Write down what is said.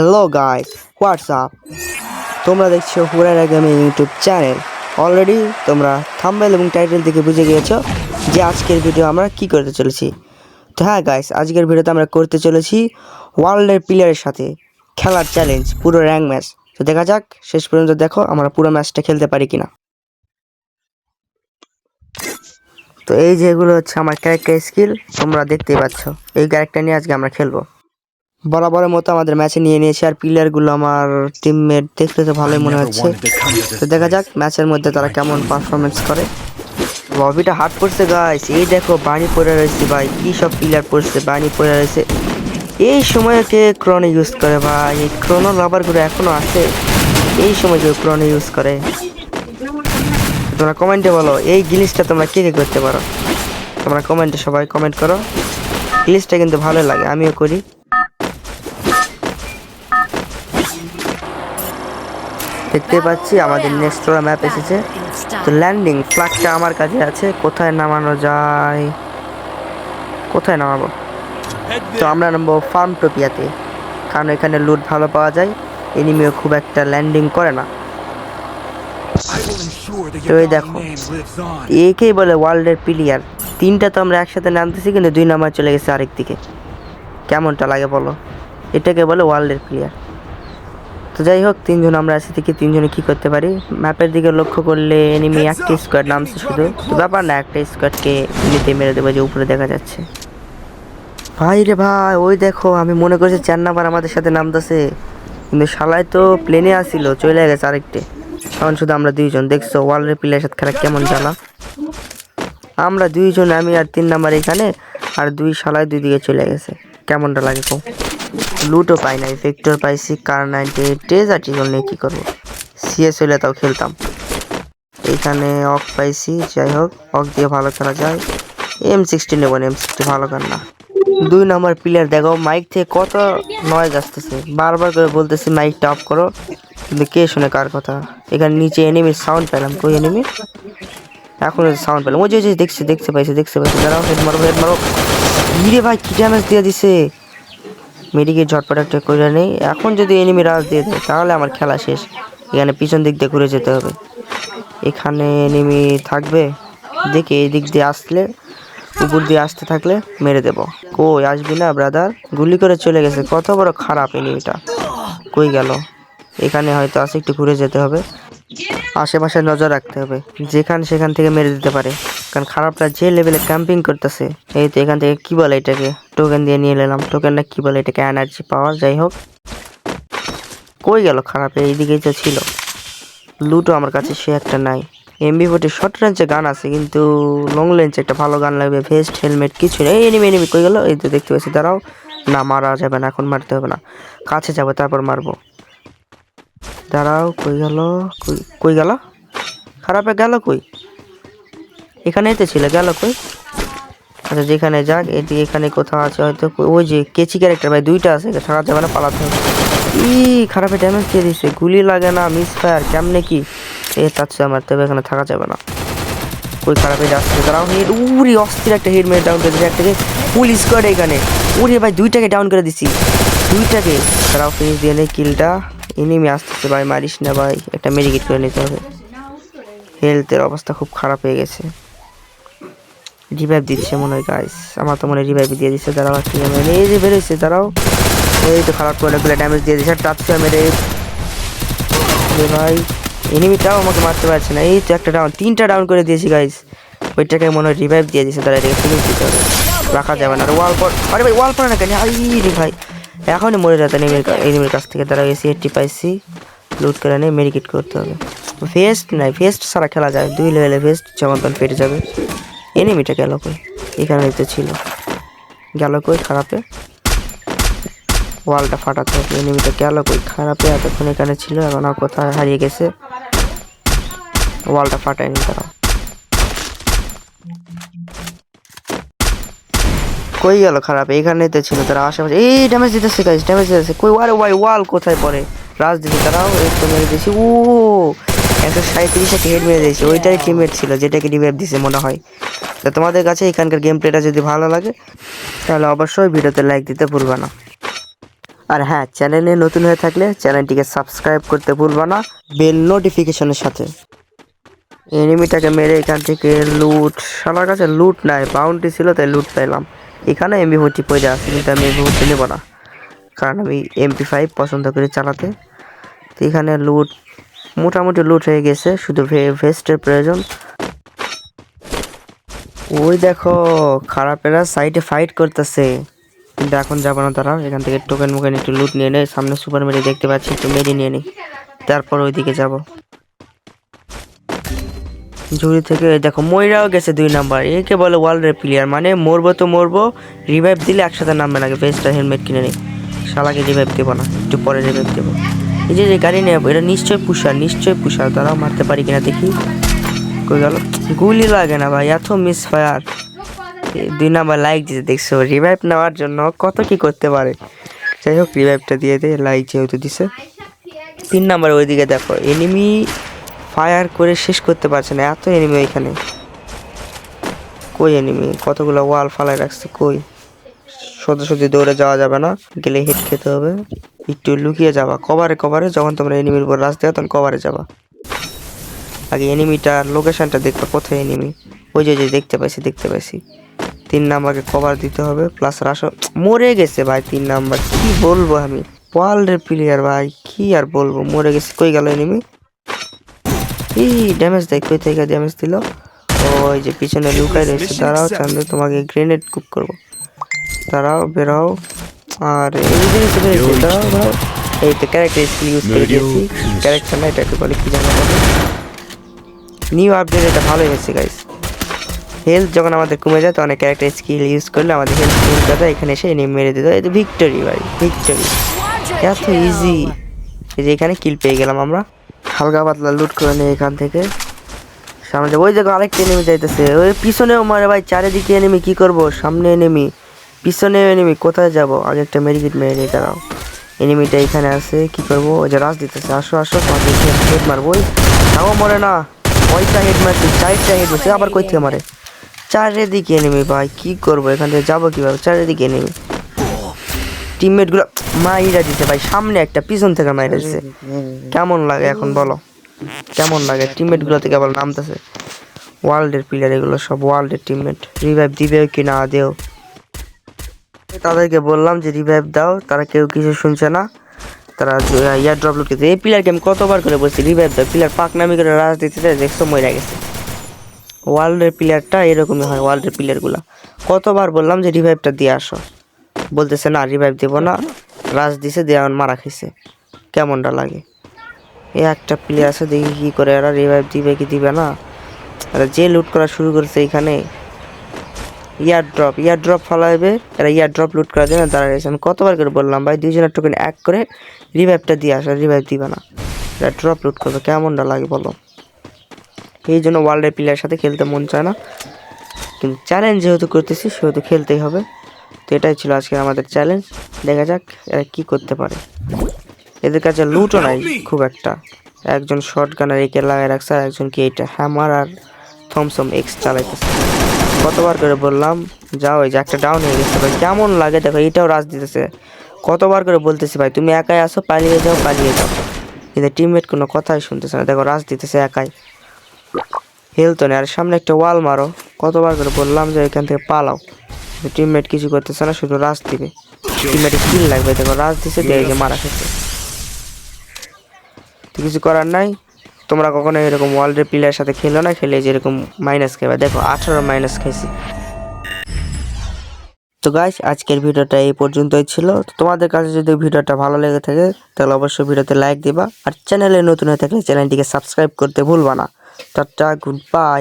Hello guys WhatsApp তোমরা দেখছ হুরারা গেমিং ইউটিউব চ্যানেল অলরেডি তোমরা থাম্বেল এবং টাইটেল থেকে বুঝে গিয়েছো যে আজকের ভিডিও আমরা কি করতে চলেছি। তো হ্যাঁ গাইস আজকের ভিডিওতে আমরা করতে চলেছি ওয়ার্ল্ডের প্লেয়ারের সাথে খেলার চ্যালেঞ্জ পুরো র্যাঙ্ক ম্যাচ তো দেখা যাক, শেষ পর্যন্ত দেখো আমরা পুরো ম্যাচটা খেলতে পারি কিনা। তো এই যেগুলো হচ্ছে আমার ক্যারেক্টার স্কিল তোমরা দেখতেই পাচ্ছ। এই ক্যারেক্টার নিয়ে আজকে আমরা খেলব। বরাবরের মতো আমাদের ম্যাচে নিয়ে নিয়েছে আর প্লেয়ারগুলো আমার টিমমেট দেখতে তো ভালোই মনে হচ্ছে। তো দেখা যাক ম্যাচের মধ্যে তারা কেমন পারফরমেন্স করে। ববিটা হার্ড পড়ছে গাইস এই দেখো বাণী পড়ে রয়েছে ভাই। কি সব প্লেয়ার পড়ছে বাণী পড়ে রয়েছে। এই সময়ে কে ক্রনে ইউজ করে ভাই? এই ক্রোনো লাভারগুলো এখনও আছে। এই সময় কেউ ক্রনে ইউজ করে। তোমরা কমেন্টে বলো এই জিনিসটা তোমরা কে কে করতে পারো? তোমরা কমেন্টে সবাই কমেন্ট করো। জিনিসটা কিন্তু ভালো লাগে আমিও করি। দেখতে পাচ্ছি আমাদের নেক্সট ম্যাপ এসেছে। তো ল্যান্ডিং ফ্ল্যাগটা আমার কাছে আছে কোথায় নামানো যায়? কোথায় নামাবো? তো আমরা নামবো ফার্ম টোপিয়াতে কারণ এখানে লুট ভালো পাওয়া যায় এনিমিও খুব একটা ল্যান্ডিং করে না। তো এই দেখো একেই বলে ওয়ার্ল্ডের প্লেয়ার তিনটা তো আমরা একসাথে নামতেছি কিন্তু দুই নাম্বার চলে গেছে আরেক দিকে। কেমনটা লাগে বলো? এটাকে বলে ওয়ার্ল্ডের প্লেয়ার তো যাই হোক তিনজন আমরা আছি থেকে তিনজনে কি করতে পারি? ম্যাপের দিকে লক্ষ্য করলে এনিমি একটা স্কোয়াড নামছে শুধু। তো ব্যাপার না একটা স্কোয়াডকে নিতে মেরে দেবো যে উপরে দেখা যাচ্ছে। ভাই রে ভাই ওই দেখো আমি মনে করছি চার নাম্বার আমাদের সাথে নামতেছে। কিন্তু শালায় তো প্লেনে আসিল চলে গেছে আরেকটে। এখন শুধু আমরা দুইজন দেখছ ওয়ার্ল্ডের প্লেয়ারের সাথে খেলা কেমন জ্বালা। আমরা দুইজন আমি আর তিন নাম্বার এখানে আর দুই শালায় দুই দিকে চলে গেছে। কেমনটা লাগে কো লুটও পাই নাই ভেক্টর পাইছি কার নাইনটি ট্রেজার টিজল নিয়ে কী করব? সিএস হইলে তাও খেলতাম। এইখানে অক পাইছি, যাই হোক, অক দিয়ে ভালো খেলা যায়। এম সিক্সটি নেব এম সিক্সটি ভালো কার না। দুই নম্বর প্লেয়ার দেখো মাইক থেকে কত নয়েজ আসতেছে। বারবার করে বলতেছি মাইকটা অফ করো। কিন্তু কে শুনে কার কথা? এখানে নিচে এনিমির সাউন্ড পেলাম। কই এনিমি এখন সাউন্ড পেলাম। ওই যে দেখছি দেখতে পাইছি দেখতে পাইছি। দাঁড়াও হেড মারো হেড মারো। ভাই, কি ড্যামেজ দিয়ে দিছে? মেডিকেট ঝটপট একটা করে নেই। এখন যদি এনিমি রাজ দিয়ে দেয়, তাহলে আমার খেলা শেষ। এখানে পিছন দিক দিয়ে ঘুরে যেতে হবে। এখানে এনিমি থাকবে। দেখি এই দিক দিয়ে আসলে, উপর দিয়ে আসতে থাকলে মেরে দেব। কই, আসবি না ব্রাদার গুলি করে চলে গেছে। কত বড় খারাপ এনিমিটা কই গেল? এখানে হয়তো আসে একটু ঘুরে যেতে হবে। আশেপাশে নজর রাখতে হবে। যেখান সেখান থেকে মেরে দিতে পারে। কারণ খারাপটা যে লেভেলে ক্যাম্পিং করতেছে, এই তো এখান থেকে কি বলে এটাকে? টোকেন দিয়ে নিয়ে নিলাম টোকেনটা কি বলে? এটাকে এনার্জি পাওয়ার যাই হোক। কই গেল? খারাপ এইদিকেই তো ছিল। লুটও আমার কাছে সে একটা নাই। এমবি ফোর্টি শর্ট রেঞ্জে গান আছে, কিন্তু লং রেঞ্জে একটা ভালো গান লাগবে। ভেস্ট হেলমেট কিছু নেই। এনিমি এনিমি কই গেল? এই তো দেখতে পাচ্ছি, দাঁড়াও। না, মারা যাবে না, এখন মারতে হবে না। কাছে যাব, তারপর মারবো। দাঁড়াও, কই গেল? কই কই গেল? খারাপে গেল কই? এখানেই তো ছিল, গেল কই? আচ্ছা যেখানে যাক এটি এখানে কোথাও আছে, হয়তো ওই যে কেচি ক্যারেক্টার ভাই, দুইটা আছে থাকা যাবে না পালাতে হবে। ই, খারাপে ড্যামেজ দিয়ে দিচ্ছে গুলি লাগে না মিস ফায়ার কেমনে কি? এ তাচ্ছে আমার তবে এখানে থাকা যাবে না। কই খারাপে যাচ্ছে, দাঁড়াও হেড উরি, অস্থির একটা হেড মেরে ডাউন করে দিচ্ছে একটাকে পুলিশ করে এখানে। উরি, ভাই, দুইটাকে ডাউন করে দিছি। দুইটাকে। দাঁড়াও ফিনিশ দিয়ে নেই কিলটা এনিমি আসতেছে, ভাই, মারিস না, ভাই, একটা মেডিকেট করে নিতে হবে। হেলথের অবস্থা খুব খারাপ হয়ে গেছে। রিভাইভ দিচ্ছে মনে হয় গাইস আমার তো মনে হয় রিভাইভ দিয়ে দিচ্ছে, দাঁড়াও কি এই যে বেরোচ্ছে দাঁড়াও। এই তো খারাপ করে অনেকগুলো ড্যামেজ দিয়ে দিচ্ছে টাচ মেরে। ভাই এনিমিটাও আমাকে মারতে পারছে না। এই তো একটা ডাউন তিনটা ডাউন করে দিয়েছি গাইস ওইটাকে মনে হয় রিভাইভ দিয়ে দিচ্ছে তারা এটাকে ফিনিশ দিতে হবে। রাখা যাবে না, আর ওয়াল পর, আরে ভাই ওয়াল পরে না কেন? আই রে ভাই। এখনই মরে যেত এনিমির এনিমির কাছ থেকে। তারা এসি এইটটি পাইছি লুট করে নিয়ে মেডিকেট করতে হবে। ফেস্ট নাই ফেস্ট সারা খেলা যায়, দুই লেভেলে ফেস্ট যেমন তখন ফেটে যাবে। এনিমিটা গেল কই? এখানেই তো ছিল। গেল কই খারাপে? ওয়ালটা ফাটাতে হবে। এনিমিটা গেল কই খারাপে? এতক্ষণ এখানে ছিল, এখন আর কোথায় হারিয়ে গেছে? ওয়ালটা ফাটায়নি তারা। কই গেল খারাপ? এইখানে তো ছিল তারা আশেপাশে। এই ড্যামেজ দিতেছে গাইস ড্যামেজ দিতেছে। কই আরে ভাই ওয়াল কোথায় পড়ে? রাজ দিতে তারাও তো মেরে দিয়েছি। ও, একশো সাঁত্রিশ একটা হেড মেরে দিয়েছে। ওইটাই টিমমেট ছিল, যেটাকে রিভাইভ দিছে, মনে হয়। তো তোমাদের কাছে এখানকার গেম প্লেটা যদি ভালো লাগে, তাহলে অবশ্যই ভিডিওতে লাইক দিতে ভুলবে না। আর হ্যাঁ চ্যানেলে নতুন হয়ে থাকলে চ্যানেলটিকে সাবস্ক্রাইব করতে ভুলবা না। বেল নোটিফিকেশনের সাথে। এনিমিটাকে মেরে এখান থেকে লুট সবার কাছে লুট নাই বাউন্টি ছিল তাই লুট পাইলাম। এখানে এমবি ভর্তি পড়ে আছে, কিন্তু আমি এমবি ভর্তি নেব না। কারণ আমি এমপি ফাইভ পছন্দ করি চালাতে। তো এখানে লুট মোটামুটি লুট হয়ে গেছে, শুধু ভেস্টের প্রয়োজন। ওই দেখো, খারাপেরা সাইডে ফাইট করতেছে। কিন্তু এখন যাব না তারা, এখান থেকে টোকেন মোকেন একটু লুট নিয়ে নেই সামনে সুপার মেরি দেখতে পাচ্ছি, একটু মেরি নিয়ে নিই তারপর ওইদিকে যাব। ঝুড়ি থেকে, দেখো ময়রাও গেছে দুই নাম্বার। একে বলে ওয়ার্ল্ডের প্লেয়ার মানে মরবো তো মরবো রিভাইভ দিলে একসাথে নামবে নাকি? বেস্টার হেলমেট কিনে নিই শালাকে রিভাইভ দেবো না, একটু পরে রিভাইভ দেবো। এই যে যে গাড়ি নেব, এটা নিশ্চয়ই পুষার নিশ্চয়ই পুষার, তারাও মারতে পারি কিনা দেখি। কই গেল গুলি লাগে না ভাই, এত মিস ফায়ার দুই নাম্বার লাইক দিতে দেখছ রিভাইভ নেওয়ার জন্য কত কি করতে পারে। যাই হোক রিভাইভটা দিয়ে দে লাইক যেহেতু দিছে। তিন নাম্বার ওইদিকে দেখো এনিমি ফায়ার করে শেষ করতে পারছে না, এত এনিমি ওইখানে কই এনিমি কতগুলো ওয়াল ফালাই রাখছে, কই? সোজা সোজা দৌড়ে যাওয়া যাবে না, গেলে হিট খেতে হবে। একটু লুকিয়ে যাবা, কভারে কভারে, যখন তোমরা এনিমির উপর রাস্তা তখন কভারে যাবা। আগে এনিমিটার লোকেশনটা দেখবে কোথায় এনিমি ওই যে দেখতে পাইছি দেখতে পাইছি। তিন নাম্বারকে কভার দিতে হবে প্লাস রাসো মরে গেছে ভাই তিন নাম্বার কি বলব আমি? ওয়ার্ল্ডের প্লেয়ার ভাই কি আর বলব? মরে গেছে। কই গেল এনিমি এই ড্যামেজ দেয় কই থেকে ড্যামেজ দিল? ওই যে পিছনে লুকাই রয়েছে। দাঁড়াও চান্দে তোমাকে গ্রেনেড কুক করব। দাঁড়াও বেরাও। আর এই জিনিস দাঁড়াও দাঁড়াও। এই তো ক্যারেক্টার স্কিল ইউজ করে দিয়েছি। ক্যারেক্টার না এটাকে বলে কি জানা? বলে নিউ আপডেট এটা ভালোই হয়েছে গাইস হেলথ যখন আমাদের কমে যায়, তো তখন ক্যারেক্টার স্কিল ইউজ করলে আমাদের হেলথ কমে এখানে এসে এনে মেরে দিতে তো ভিক্টরি ভাই ভিক্টরি এত ইজি এই যে এখানে কিল পেয়ে গেলাম আমরা। হালকা পাতলা লুট করে নিই এখান থেকে। সামনে ওই দেখো আরেকটা এনেমি যাইতেছে। ওই পিছনেও মারে ভাই, চারিদিকে এনেমি কি করব? সামনে এনেমি পিছনে এনেমি কোথায় যাব? আগে একটা মেডিকেট মেরে নিয়ে দাঁড়াও। এনিমিটা এখানে আছে, কি করব? ওই যে রাজ দিতেছে। আসো আসো মারবো। ওই, তাও মরে না। কয়টা হেড মারছি চারটা হেড মারছি আবার কই থেকে মারে? চারিদিকে এনেমি ভাই, কি করব? এখান থেকে যাব কীভাবে? চারিদিকে এনেমি টিমমেটগুলো মাইরা দিতে ভাই, সামনে একটা, পিছন থেকে মাইরা দিছে। কেমন লাগে এখন বলো? কেমন লাগে? টিমমেটগুলো থেকে আবার নামতেছে। ওয়ার্ল্ডের প্লেয়ার এগুলো সব ওয়ার্ল্ডের টিমমেট রিভাইভ দিবে কি না, দেও। তাদেরকে বললাম যে রিভাইভ দাও, তারা কেউ কিছু শুনছে না। তারা ইয়ার ড্রপ লুটকেছে এই প্লেয়ারকে আমি কতবার করে বলছি রিভাইভ দাও প্লেয়ার পাক নামি করে রাজ দিতে দেয়, দেখছ মরে গেছে। ওয়ার্ল্ডের প্লেয়ারটা এরকমই হয় ওয়ার্ল্ডের প্লেয়ারগুলো কতবার বললাম যে রিভাইভটা দিয়ে আসো। বলতেছে, না রিভাইভ দেবো না রাজ দিছে, দিয়ে আমার মারা খাইছে। কেমনটা লাগে? এই একটা প্লেয়ার আছে, দেখি কি করে এরা রিভাইভ দিবে কি দিবে না। এরা যে লুট করা শুরু করেছে এখানে ইয়ার ড্রপ ইয়ার ড্রপ ফলাইবে, এরা ইয়ার ড্রপ লুট করার জন্য দাঁড়ায় রয়েছে। আমি কতবার করে বললাম, ভাই, দুইজনের টোকেন এক করে রিভাইভটা দিয়ে আসা রিভাইভ দিবে না। এরা ড্রপ লুট করবে, কেমনটা লাগে বলো? এই জন্য ওয়ার্ল্ডের প্লেয়ারের সাথে খেলতে মন চায় না। কিন্তু চ্যালেঞ্জ যেহেতু করতেছি, সেহেতু খেলতেই হবে। তো এটাই ছিল আজকে আমাদের চ্যালেঞ্জ দেখা যাক এরা কী করতে পারে। এদের কাছে লুটও নাই, খুব একটা। একজন শর্ট গানার একে লাগাই রাখছে, আর একজন কি এটা হ্যামার আর থমসম এক্স চালাইতেছে। কতবার করে বললাম, যাও এই যে একটা ডাউন হয়ে গেছে ভাই। কেমন লাগে দেখো, এটাও রাজ দিতেছে। কতবার করে বলতেছি ভাই, তুমি একাই আসো, পালিয়ে যাও পালিয়ে যাও। কিন্তু টিমমেট কোনো কথাই শুনতেছে না। দেখো রাজ দিতেছে একাই। হেলতো না আর সামনে একটা ওয়াল মারো। কতবার করে বললাম যে এখান থেকে পালাও। টিমমেট কিছু করতেছে না, শুধু রাজ দিবে। টিমমেটে কিল লাগবে। দেখো রাজ দিছে, দিয়ে যে মারা খেতে কিছু করার নাই। তোমরা কখনো এরকম ওয়ার্ল্ডের প্লেয়ারের সাথে খেলো না? খেলে যেরকম মাইনাস খেবে দেখো আঠারো মাইনাস খেয়েছি। তো গাইস আজকের ভিডিওটা এই পর্যন্তই ছিল। তোমাদের কাছে যদি ভিডিওটা ভালো লেগে থাকে, তাহলে অবশ্যই ভিডিওতে লাইক দিবা। আর চ্যানেলে নতুন হয়ে থাকলে চ্যানেলটিকে সাবস্ক্রাইব করতে ভুলবা না। Tata good bye